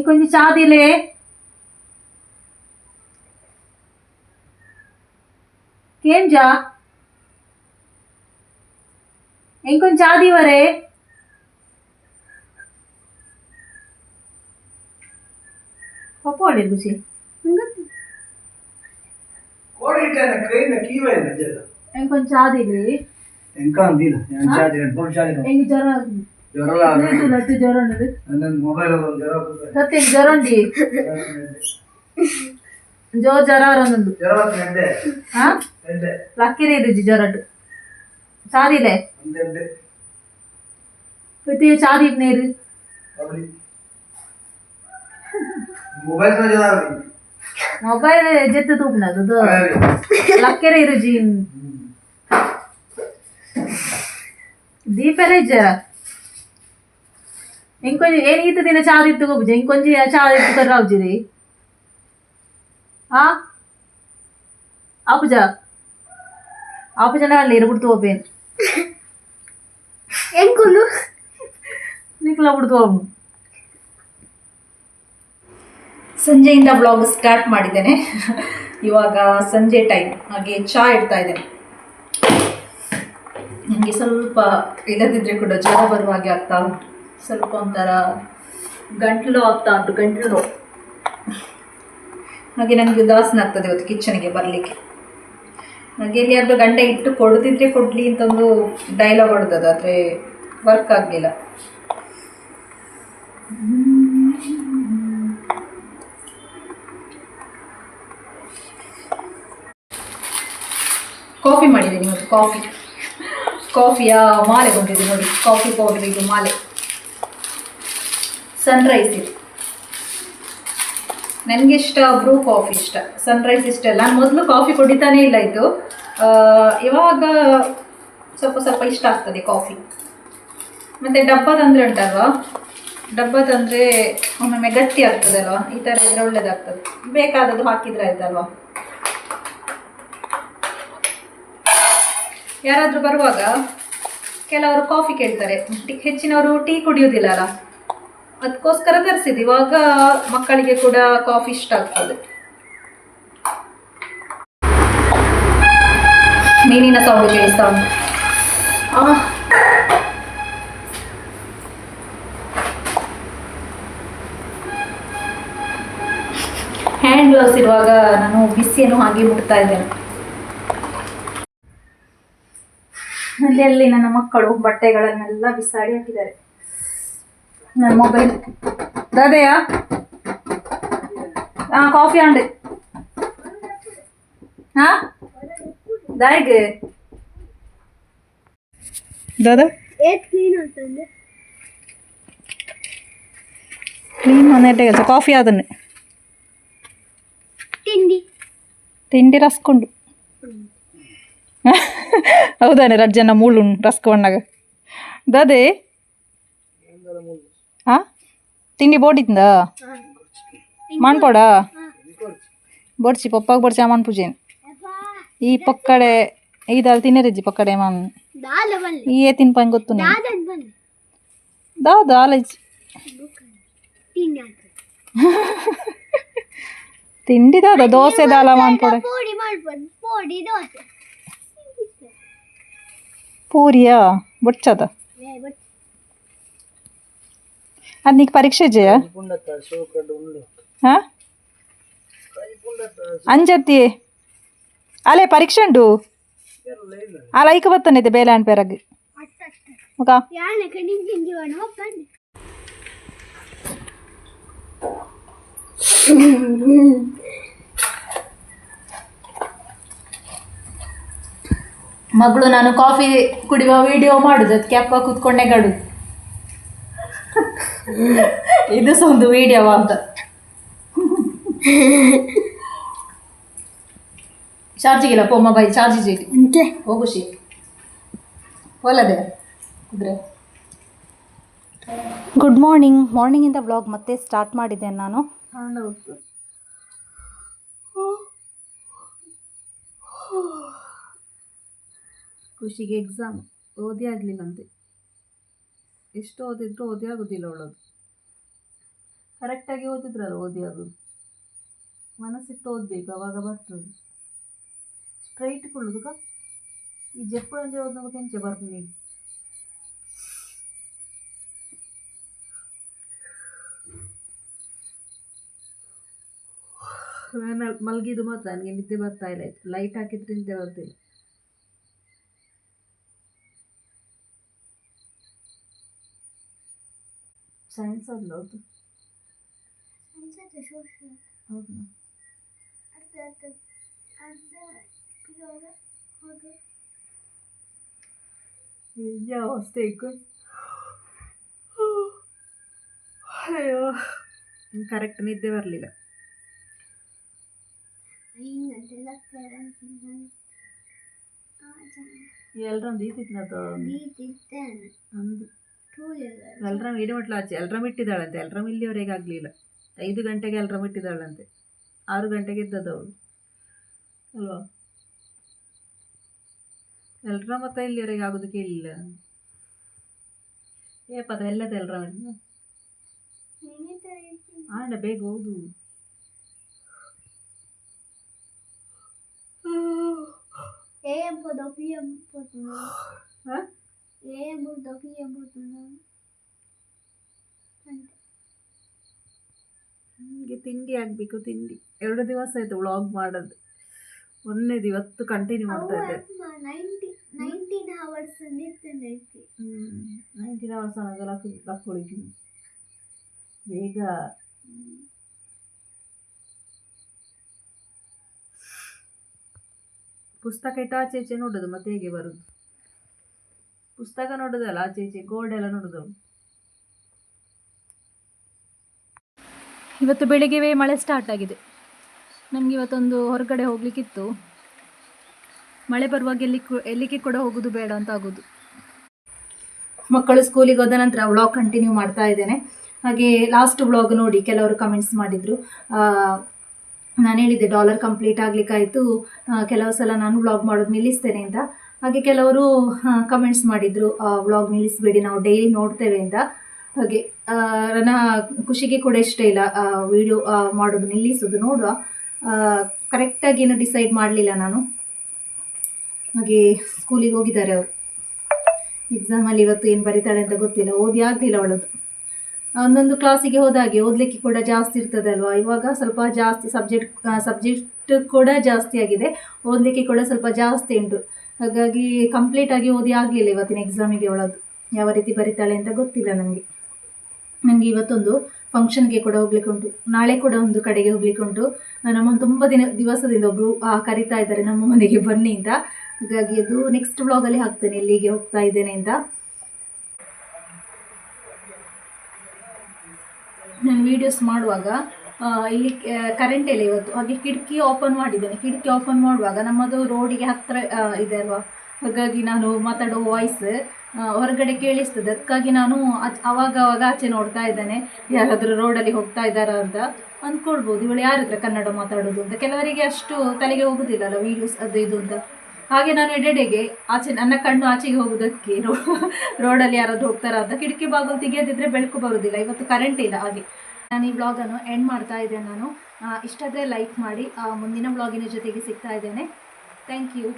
கொஞ்சம் சாதியிலே கேம்ஜா ఇంకొంచెం చాది వరే పప్పోడి రుచి ఇంకొంచెం చాది ఇంకా అందిలా చాది రెండు మూడు చాది ఇంక జర ಜ್ವರ ಸತ್ಯ ಜ್ವರ ಉಂಡಿ ಜೋ ಜ್ವರ ಅವರೊಂದು ಲಕ್ಕಿರಿ ಇರುಜಿ ಜ್ವರಟ್ಟು ಸಾರಿಲೆ ಮತ್ತೆ ಸಾರಿ ನೀರು ಮೊಬೈಲ್ ಜೆತ್ತು ತೂಪ್ನದು ಲಕ್ಕೆರೆ ಇರುಜಿ ದೀಪರೇ ಜ್ವರ ಇಂಕೊಂಜಿ ಏನ್ ಈತ ದಿನ ಚಾವ್ ದಿತ್ತು ಗೊಬ್ಬುಜೆ ಇಂಕೊಂಜಿ ದಿನ ಚಾವ್ ದಿತ್ತು ಕರ್ರ ಆವುಜಿರಿ ಆಪುಜ ಆಪುಜನ ಅಲ್ಲಿ ಇರಬಿಡ್ತು ಒಬ್ಬೇನ್ ಎಂಕೊಂಡು ನಿಕ್ಲ ಬಿಡ್ತು ಸಂಜೆಯಿಂದ ಬ್ಲಾಗ್ ಸ್ಟಾರ್ಟ್ ಮಾಡಿದ್ದೇನೆ. ಇವಾಗ ಸಂಜೆ ಟೈಮ್ ಹಾಗೆ ಚಾ ಇಡ್ತಾ ಇದ್ದೇನೆ. ನನಗೆ ಸ್ವಲ್ಪ ಇಲ್ಲದಿದ್ದರೆ ಕೂಡ ಜ್ವರ ಬರುವ ಹಾಗೆ ಆಗ್ತಾ ಉಂಟು. ಸ್ವಲ್ಪ ಒಂಥರ ಗಂಟ್ಲು ಆಗ್ತಾ ಉಂಟು, ಗಂಟ್ಲು. ಹಾಗೆ ನನಗೆ ದಾಸನ ಆಗ್ತದೆ ಇವತ್ತು ಕಿಚನ್ಗೆ ಬರಲಿಕ್ಕೆ. ಹಾಗೆ ಎಲ್ಲಿಯಾದರೂ ಗಂಟೆ ಇಟ್ಟು ಕೊಡದಿದ್ರೆ ಕೊಡಲಿ ಅಂತ ಒಂದು ಡೈಲಾಗ್ ಹೊಡೆದದು ಆದರೆ ವರ್ಕ್ ಆಗಲಿಲ್ಲ. ಕಾಫಿ ಮಾಡಿದ್ದೀನಿ ಇವತ್ತು ಕಾಫಿ. ಕಾಫಿಯ ಮಾಲೆ ಬಂದಿದೆ ನೋಡಿ, ಕಾಫಿ ಪೌಡರ್ ಇದು ಮಾಲೆ. ಸನ್ರೈಸ್ ಇದು ನನಗೆ ಇಷ್ಟ ಬ್ರೂ ಕಾಫಿ ಇಷ್ಟ. ಸನ್ರೈಸ್ ಇಷ್ಟ ನಾನು ಮೊದಲು ಕಾಫಿ ಕುಡಿತಾನೇ ಇಲ್ಲ ಇದು. ಇವಾಗ ಸ್ವಲ್ಪ ಸ್ವಲ್ಪ ಇಷ್ಟ ಆಗ್ತದೆ ಕಾಫಿ. ಮತ್ತು ಡಬ್ಬದಂದರೆ ಉಂಟಲ್ವಾ ಡಬ್ಬದಂದರೆ ಒಮ್ಮೊಮ್ಮೆ ಗಟ್ಟಿ ಆಗ್ತದಲ್ವಾ? ಈ ಥರ ಇದ್ರೆ ಒಳ್ಳೇದಾಗ್ತದೆ. ಬೇಕಾದದ್ದು ಹಾಕಿದ್ರೆ ಆಯ್ತಲ್ವಾ? ಯಾರಾದರೂ ಬರುವಾಗ ಕೆಲವರು ಕಾಫಿ ಕೇಳ್ತಾರೆ. ಟೀ, ಹೆಚ್ಚಿನವರು ಟೀ ಕುಡಿಯೋದಿಲ್ಲ ಅಲ್ಲ? ಅದಕ್ಕೋಸ್ಕರ ತರಿಸಿದ್ದು. ಇವಾಗ ಮಕ್ಕಳಿಗೆ ಕೂಡ ಕಾಫಿ ಇಷ್ಟ ಆಗ್ತದೆ. ಮೀನಿನ ಸೌಂಡ್ ಕೇಳಿಸ್ತಾ. ಹ್ಯಾಂಡ್ ಗ್ಲೌಸ್ ಇರುವಾಗ ನಾನು ಬಿಸಿಯನ್ನು ಹಾಗೆ ಮುಟ್ತಾ ಇದ್ದೇನೆ. ಅಲ್ಲಿ ನನ್ನ ಮಕ್ಕಳು ಬಟ್ಟೆಗಳನ್ನೆಲ್ಲ ಬಿಸಾಡಿ ಹಾಕಿದ್ದಾರೆ. ನನ್ನ ಮೊಬೈಲ್ ದಾದೆಯ ಹಾಂ ಕಾಫಿ ಅಂಡೆ ಹಾಂ ದಾಯಿಗೆ ದಾದಾ ಏತ್ ಕ್ಲೀನ್ ಅಂತಂದೆ ಕ್ಲೀನ್ ಮನೆಯಲ್ಲೇ ಕೆಲಸ ಕಾಫಿ ಅದನ್ನೇ ತಿಂಡಿ ತಿಂಡಿ ರಸ್ಕೊಂಡು ಹೌದಾನೆ ರಜ್ಜನ ಮೂಳು ರಸ್ಕೊಂಡಾಗ ದಾದೆ ಹಾ? ತಿಂಡಿ ಬೋಡಿಂದ ಮಾಡ್ಕೊಡ ಬಡ್ಸಿ ಪಪ್ಪಾಗ ಬಡ್ಸಿ ಅಮ್ಮನ ಪೂಜೆನ್. ಈ ಪಕ್ಕಡೆ ಐದಾರು ತಿನ್ನರಿಜ್ಜಿ ಪಕ್ಕಡೆ ಮಾನ್ ದಾಲ ಈ ಏ ತಿನ್ಪಂಗ್ ಗೊತ್ತು ದಾದ ಆಲಜ್ಜಿ ತಿಂಡಿ ದಾದ ದೋಸೆ ದಾಲ ಮಾಡ್ಕೊಡೆ ಪೂರಿಯಾ? ಬಡ್ಚದ ಏ, ಬಟ್ ನೀకు ಪರೀಕ್ಷೆ ಜಯ ಹಾ? ಅಂಜತ್ತಿ ಅಲೆ, ಪರೀಕ್ಷೆ ಉಂಟು? ಅಲ್ಲ ಐಕ ಬತ್ತನೈತೆ ಬೇಲೆ ಅನ್ ಪೇರಾಗಿ ಅಟ್ಟ ಅಟ್ಟ ಮುಖ. ಮಗಳು, ನಾನು ಕಾಫಿ ಕುಡಿಯುವ ವಿಡಿಯೋ ಮಾಡುದು. ಅದಕ್ಕೆ ಅಪ್ಪ ಕೂತ್ಕೊಂಡೆ ಗಡು. ಇದು ಸಹ ಒಂದು ವಿಡಿಯೋ ಅಂತ. ಚಾರ್ಜಿಗಿಲ್ಲ ಪೋ ಮೊಬೈಲ್ ಚಾರ್ಜ್ ಇದೆ ಅಂತೆ ಹೋಗು. ಶಿ. ಒಲ್ಲದೆ ಇದ್ರೆ ಗುಡ್ ಮಾರ್ನಿಂಗ್ ಮಾರ್ನಿಂಗಿಂದ ವ್ಲಾಗ್ ಮತ್ತೆ ಸ್ಟಾರ್ಟ್ ಮಾಡಿದೆ ನಾನು. ಖುಷಿಗೆ ಎಕ್ಸಾಮ್ ಓದಿ ಆಗಲಿಲ್ಲಂತೆ ಎಷ್ಟು ಓದಿದ್ರು ಓದಿ ಆಗೋದಿಲ್ಲ ಅವಳದು ಕರೆಕ್ಟಾಗಿ ಓದಿದ್ರಲ್ಲ ಓದಿ ಆಗೋದು ಮನಸ್ಸಿಟ್ಟು ಓದಬೇಕು, ಅವಾಗ ಬರ್ತದೆ. ಸ್ಟ್ರೈಟ್ ಕೊಳ್ಳುದುಕ ಈ ಜಪ್ಪಳಂಜೆ ಓದ್ ಹೆಂಚೆ ಬರ್ತೀನಿ ನಾನು. ಮಲಗಿದ್ದು ಮಾತ್ರ, ನನಗೆ ನಿದ್ದೆ ಬರ್ತಾ ಇಲ್ಲ ಲೈಟ್ ಹಾಕಿದ್ರೆ ನಿದ್ದೆ ಬರ್ತಿಲ್ಲ. ಸೈನ್ಸ್ ಅಲ್ಲ ಅದು ಸಂಸದ ಸೋಷಿಯಲ್ ಹೌದು ಅರ್ಧ ಅರ್ಧ ಅರ್ಧ ಪಿರಿಯಡ್ ಹೋಗಿ ಯಾವ ಅವಸ್ಥೆ ಅಯ್ಯೋ ಕರೆಕ್ಟ್ ನಿದ್ದೆ ಬರಲಿಲ್ಲ ಎಲ್ಲರೊಂದು ಈತಿತ್ತು ದೀತಿದ್ದೇನೆ ಒಂದು ಅಲ್ರಾಮ್ ಇಡಮಟ್ಲ ಆಚೆ ಅಲ್ರಾಮ್ ಇಟ್ಟಿದ್ದಾಳಂತೆ ಅಲ್ರಾಮ್ ಇಲ್ಲಿಯವರೆಗೆ ಆಗಲಿಲ್ಲ. ಐದು ಗಂಟೆಗೆ ಅಲ್ರಾಮ್ ಇಟ್ಟಿದ್ದಾಳಂತೆ ಆರು ಗಂಟೆಗೆ ಇದ್ದದ್ದು ಅವಳು. ಅಲ್ವಾ? ಅಲ್ರಾಮ್ ಮತ್ತೆ ಇಲ್ಲಿಯವರೆಗೆ ಆಗೋದಕ್ಕೆ ಇಲ್ಲ. ಏ ಪದ ಎಲ್ಲದ ಅಲ್ರಾಮ್ ಆಂಡ ಬೇಗ ಹೌದು ಏ ಎಂಪದ ಪಿ ಎಂ ಹಾಂ? ఏ ఎంపోదో పి ఎంపోతుందో అంటే ನನಗೆ ತಿಂಡಿ ಆಗಬೇಕು ತಿಂಡಿ ಎರಡು ದಿವಸ ಆಯ್ತು ವ್ಲಾಗ್ ಮಾಡೋದು ಒಂದೇ ಇವತ್ತು ಕಂಟಿನ್ಯೂ ಮಾಡ್ತಾ ಇದ್ದೆ ನೈನ್ಟಿ ನೈನ್ಟೀನ್ ಅವರ್ಸ್ ನಿಂತಿದೆ ನೈನ್ಟೀನ್ ಅವರ್ಸ್ ಅನ್ನೋದು ಲಕ್ ಲಕ್ ಹೊಡಿತೀನಿ ಬೇಗ ಪುಸ್ತಕ ಇಟ್ಟು ಆಚೆ ಈಚೆ ನೋಡೋದು ಮತ್ತೆ ಹೇಗೆ ಬರೋದು ಪುಸ್ತಕ ನೋಡೋದಲ್ಲ ಆಚೆ ಈಚೆ ಗೋಲ್ಡ್ ಎಲ್ಲ ನೋಡೋದು. ಇವತ್ತು ಬೆಳಿಗ್ಗೆವೇ ಮಳೆ ಸ್ಟಾರ್ಟ್ ಆಗಿದೆ. ನಮಗೆ ಇವತ್ತೊಂದು ಹೊರಗಡೆ ಹೋಗ್ಲಿಕ್ಕಿತ್ತು. ಮಳೆ ಬರುವಾಗ ಎಲ್ಲಿ ಎಲ್ಲಿಗೆ ಕೂಡ ಹೋಗೋದು ಬೇಡ ಅಂತ ಆಗೋದು. ಮಕ್ಕಳು ಸ್ಕೂಲಿಗೆ ಹೋದ ನಂತರ ವ್ಲಾಗ್ ಕಂಟಿನ್ಯೂ ಮಾಡ್ತಾ ಇದ್ದೇನೆ. ಹಾಗೆ ಲಾಸ್ಟ್ ವ್ಲಾಗ್ ನೋಡಿ ಕೆಲವರು ಕಮೆಂಟ್ಸ್ ಮಾಡಿದ್ರು. ನಾನು ಹೇಳಿದ್ದೆ ಡಾಲರ್ ಕಂಪ್ಲೀಟ್ ಆಗಲಿಕ್ಕಾಯಿತು. ಕೆಲವು ಸಲ ನಾನು ವ್ಲಾಗ್ ಮಾಡೋದು ನಿಲ್ಲಿಸ್ತೇನೆ ಅಂತ. ಹಾಗೆ ಕೆಲವರು ಕಮೆಂಟ್ಸ್ ಮಾಡಿದರು ವ್ಲಾಗ್ ನಿಲ್ಲಿಸಬೇಡಿ, ನಾವು ಡೈಲಿ ನೋಡ್ತೇವೆ ಅಂತ. ಹಾಗೆ ನನ್ನ ಖುಷಿಗೆ ಕೂಡ ಇಷ್ಟ ಇಲ್ಲ ವಿಡಿಯೋ ಮಾಡೋದು ನಿಲ್ಲಿಸೋದು ನೋಡುವ. ಕರೆಕ್ಟಾಗಿ ಏನು ಡಿಸೈಡ್ ಮಾಡಲಿಲ್ಲ ನಾನು. ಹಾಗೆ ಸ್ಕೂಲಿಗೆ ಹೋಗಿದ್ದಾರೆ ಅವರು. ಎಕ್ಸಾಮಲ್ಲಿ ಇವತ್ತು ಏನು ಬರೀತಾಳೆ ಅಂತ ಗೊತ್ತಿಲ್ಲ, ಓದಿ ಆಗಲಿಲ್ಲ ಅವಳದು. ಒಂದೊಂದು ಕ್ಲಾಸಿಗೆ ಹೋದಾಗೆ ಓದಲಿಕ್ಕೆ ಕೂಡ ಜಾಸ್ತಿ ಇರ್ತದಲ್ವಾ ಇವಾಗ ಸ್ವಲ್ಪ ಜಾಸ್ತಿ ಸಬ್ಜೆಕ್ಟ್ ಸಬ್ಜೆಕ್ಟ್ ಕೂಡ ಜಾಸ್ತಿ ಆಗಿದೆ, ಓದಲಿಕ್ಕೆ ಕೂಡ ಸ್ವಲ್ಪ ಜಾಸ್ತಿ ಉಂಟು. ಹಾಗಾಗಿ ಕಂಪ್ಲೀಟ್ ಆಗಿ ಓದಿ ಆಗಲಿಲ್ಲ ಇವತ್ತಿನ ಎಕ್ಸಾಮಿಗೆ ಅವಳದು ಯಾವ ರೀತಿ ಬರೀತಾಳೆ ಅಂತ ಗೊತ್ತಿಲ್ಲ ನನಗೆ ನನಗೆ ಇವತ್ತೊಂದು ಫಂಕ್ಷನ್ಗೆ ಕೂಡ ಹೋಗ್ಲಿಕ್ಕೆ ಉಂಟು. ನಾಳೆ ಕೂಡ ಒಂದು ಕಡೆಗೆ ಹೋಗ್ಲಿಕ್ಕೆ ಉಂಟು. ನಮ್ಮನ್ನು ತುಂಬ ದಿನ, ದಿವಸದಿಂದ ಒಬ್ಬರು ಕರಿತಾ ಇದ್ದಾರೆ ನಮ್ಮ ಮನೆಗೆ ಬನ್ನಿ ಅಂತ. ಹಾಗಾಗಿ ಅದು ನೆಕ್ಸ್ಟ್ ಬ್ಲಾಗಲ್ಲಿ ಹಾಕ್ತೇನೆ ಇಲ್ಲಿಗೆ ಹೋಗ್ತಾ ಇದ್ದೇನೆ ಅಂತ. ನಾನು ವೀಡಿಯೋಸ್ ಮಾಡುವಾಗ ಇಲ್ಲಿ ಕರೆಂಟ್ ಇಲ್ಲ ಇವತ್ತು. ಹಾಗೆ ಕಿಟಕಿ ಓಪನ್ ಮಾಡಿದ್ದೇನೆ. ಕಿಟಕಿ ಓಪನ್ ಮಾಡುವಾಗ ನಮ್ಮದು ರೋಡಿಗೆ ಹತ್ತಿರ ಇದೆ ಅಲ್ವಾ? ಹಾಗಾಗಿ ನಾನು ಮಾತಾಡೋ ವಾಯ್ಸ್ ಹೊರಗಡೆ ಕೇಳಿಸ್ತದೆ. ಅದಕ್ಕಾಗಿ ನಾನು ಅವಾಗ ಅವಾಗ ಆಚೆ ನೋಡ್ತಾ ಇದ್ದೇನೆ. ಯಾರಾದರೂ ರೋಡಲ್ಲಿ ಹೋಗ್ತಾ ಇದ್ದಾರಾ ಅಂತ ಅಂದ್ಕೊಳ್ಬೋದು. ಇವಳು ಯಾರ ಕನ್ನಡ ಮಾತಾಡೋದು ಅಂತ? ಕೆಲವರಿಗೆ ಅಷ್ಟು ತಲೆಗೆ ಹೋಗುದಿಲ್ಲಲ್ಲ ವೀಡಿಯೋಸ್ ಅದು ಇದು ಅಂತ. ಹಾಗೆ ನಾನು ಎಡೆಡೆಗೆ ಆಚೆ, ನನ್ನ ಕಣ್ಣು ಆಚೆಗೆ ಹೋಗೋದಕ್ಕೆ ರೋಡಲ್ಲಿ ಯಾರಾದರೂ ಹೋಗ್ತಾರಾ ಅಂತ ಕಿಟಕಿ ಬಾಗಿಲು ತೆಗೆಯದಿದ್ರೆ ಬೆಳಕು ಬರೋದಿಲ್ಲ ಇವತ್ತು ಕರೆಂಟ್ ಇಲ್ಲ ಹಾಗೆ. ನಾನು ಈ ವ್ಲಾಗನ್ನು ಎಂಡ್ ಮಾಡ್ತಾ ಇದ್ದೇನೆ ನಾನು. ಇಷ್ಟಾದರೆ ಲೈಕ್ ಮಾಡಿ ಮುಂದಿನ ವ್ಲಾಗಿನ ಜೊತೆಗೆ ಸಿಗ್ತಾ ಇದ್ದೇನೆ. Thank you